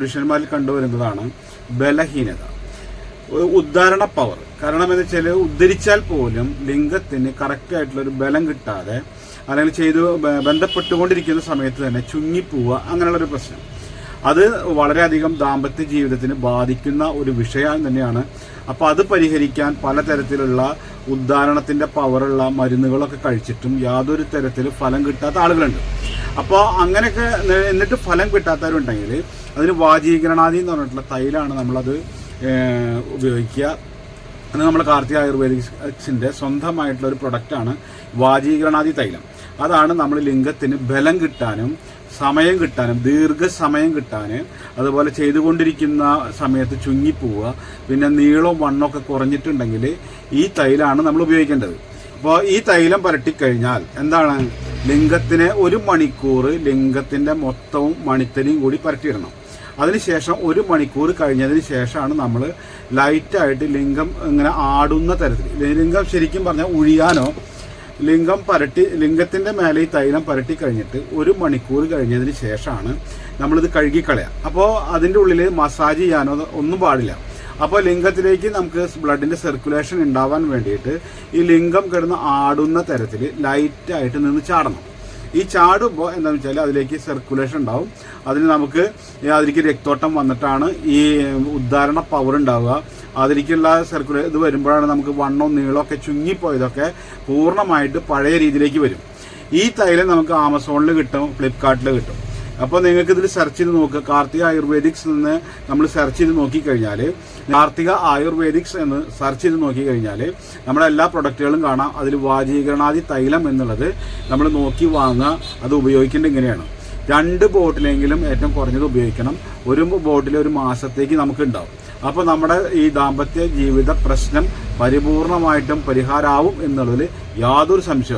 പുരുഷന്മാരിൽ കണ്ടുവരുന്നതാണ് ബലഹീനത. ഉദ്ധാരണ പവർ കാരണം എന്ന് വെച്ചാൽ ഉദ്ധരിച്ചാൽ പോലും ലിംഗത്തിന് കറക്റ്റ് ആയിട്ടുള്ള ഒരു ബലം കിട്ടാതെ അല്ലെങ്കിൽ ചെയ്തു ബന്ധപ്പെട്ടുകൊണ്ടിരിക്കുന്ന സമയത്ത് തന്നെ ചുങ്ങിപ്പോവുക അങ്ങനെയുള്ള ഒരു പ്രശ്നം. അത് വളരെയധികം ദാമ്പത്യ ജീവിതത്തിന് ബാധിക്കുന്ന ഒരു വിഷയം തന്നെയാണ്. അപ്പോൾ അത് പരിഹരിക്കാൻ പലതരത്തിലുള്ള ഉദ്ധാരണത്തിന്റെ പവറുള്ള മരുന്നുകളൊക്കെ കഴിച്ചിട്ടും യാതൊരു തരത്തിൽ ഫലം കിട്ടാത്ത ആളുകളുണ്ട്. അപ്പോൾ അങ്ങനെയൊക്കെ എന്നിട്ട് ഫലം കിട്ടാത്തവരുണ്ടെങ്കിൽ അതിന് വാജീകരണാദി എന്ന് പറഞ്ഞിട്ടുള്ള തൈലാണ് നമ്മളത് ഉപയോഗിക്കുക. അത് നമ്മൾ കാർത്തിക ആയുർവേദിക്സിന്റെ സ്വന്തമായിട്ടുള്ള ഒരു പ്രൊഡക്റ്റാണ് വാജീകരണാദി തൈലം. അതാണ് നമ്മൾ ലിംഗത്തിന് ബലം കിട്ടാനും സമയം കിട്ടാനും ദീർഘസമയം കിട്ടാൻ അതുപോലെ ചെയ്തുകൊണ്ടിരിക്കുന്ന സമയത്ത് ചുങ്ങിപ്പോവുക പിന്നെ നീളവും വണ്ണമൊക്കെ കുറഞ്ഞിട്ടുണ്ടെങ്കിൽ ഈ തൈലാണ് നമ്മൾ ഉപയോഗിക്കേണ്ടത്. അപ്പോൾ ഈ തൈലം പുരട്ടിക്കഴിഞ്ഞാൽ എന്താണ്? ലിംഗത്തിന് ഒരു മണിക്കൂർ ലിംഗത്തിന്റെ മൊത്തവും മണിത്തരിയും കൂടി പുരട്ടിയിടണം. അതിനുശേഷം ഒരു മണിക്കൂർ കഴിഞ്ഞതിന് ശേഷമാണ് നമ്മൾ ലൈറ്റായിട്ട് ലിംഗം ഇങ്ങനെ ആടുന്ന തരത്തിൽ. ലിംഗം ശരിക്കും പറഞ്ഞാൽ ഉഴിയാനോ ലിംഗം പരട്ടി ലിംഗത്തിന്റെ മേലെ ഈ തൈലം പരട്ടി കഴിഞ്ഞിട്ട് ഒരു മണിക്കൂർ കഴിഞ്ഞതിന് ശേഷമാണ് നമ്മളിത് കഴുകിക്കളയാം. അപ്പോൾ അതിന്റെ ഉള്ളിൽ മസാജ് ചെയ്യാനോ ഒന്നും പാടില്ല. അപ്പോൾ ലിംഗത്തിലേക്ക് നമുക്ക് ബ്ലഡിന്റെ സർക്കുലേഷൻ ഉണ്ടാവാൻ വേണ്ടിയിട്ട് ഈ ലിംഗം കിടന്ന് ആടുന്ന തരത്തിൽ ലൈറ്റായിട്ട് നിന്ന് ചാടണം. ഈ ചാടുമ്പോൾ എന്താണെന്ന് വെച്ചാൽ അതിലേക്ക് സർക്കുലേഷൻ ഉണ്ടാവും. അതിന് നമുക്ക് അതിലേക്ക് രക്തോട്ടം വന്നിട്ടാണ് ഈ ഉദ്ധാരണ പവർ ഉണ്ടാവുക. അതിലേക്കുള്ള സർക്കുലേ ഇത് വരുമ്പോഴാണ് നമുക്ക് വണ്ണവും നീളമൊക്കെ ചുങ്ങിപ്പോയതൊക്കെ പൂർണമായിട്ട് പഴയ രീതിയിലേക്ക് വരും. ഈ തൈലം നമുക്ക് ആമസോണിൽ കിട്ടും ഫ്ലിപ്കാർട്ടിൽ കിട്ടും. അപ്പോൾ നിങ്ങൾക്ക് ഇതിൽ സെർച്ച് ചെയ്ത് നോക്കുക കാർത്തിക ആയുർവേദിക്സ് എന്ന് നമ്മൾ സെർച്ച് ചെയ്ത് നോക്കിക്കഴിഞ്ഞാൽ കാർത്തിക ആയുർവേദിക്സ് എന്ന് സെർച്ച് ചെയ്ത് നോക്കിക്കഴിഞ്ഞാൽ നമ്മുടെ എല്ലാ പ്രൊഡക്റ്റുകളും കാണാം. അതിൽ വാജീകരണാദി തൈലം എന്നുള്ളത് നമ്മൾ നോക്കി വാങ്ങുക. അത് ഉപയോഗിക്കേണ്ടത് ഇങ്ങനെയാണ്. രണ്ട് ബോട്ടിലെങ്കിലും ഏറ്റവും കുറഞ്ഞത് ഉപയോഗിക്കണം. ഒരു ബോട്ടിൽ ഒരു മാസത്തേക്ക് നമുക്ക് ഉണ്ടാവും അപ്പോൾ നമ്മുടെ ഈ ദാമ്പത്യ ജീവിത പ്രശ്നം പരിപൂർണമായിട്ടും പരിഹാരമാവും എന്നുള്ളതിൽ യാതൊരു സംശയവും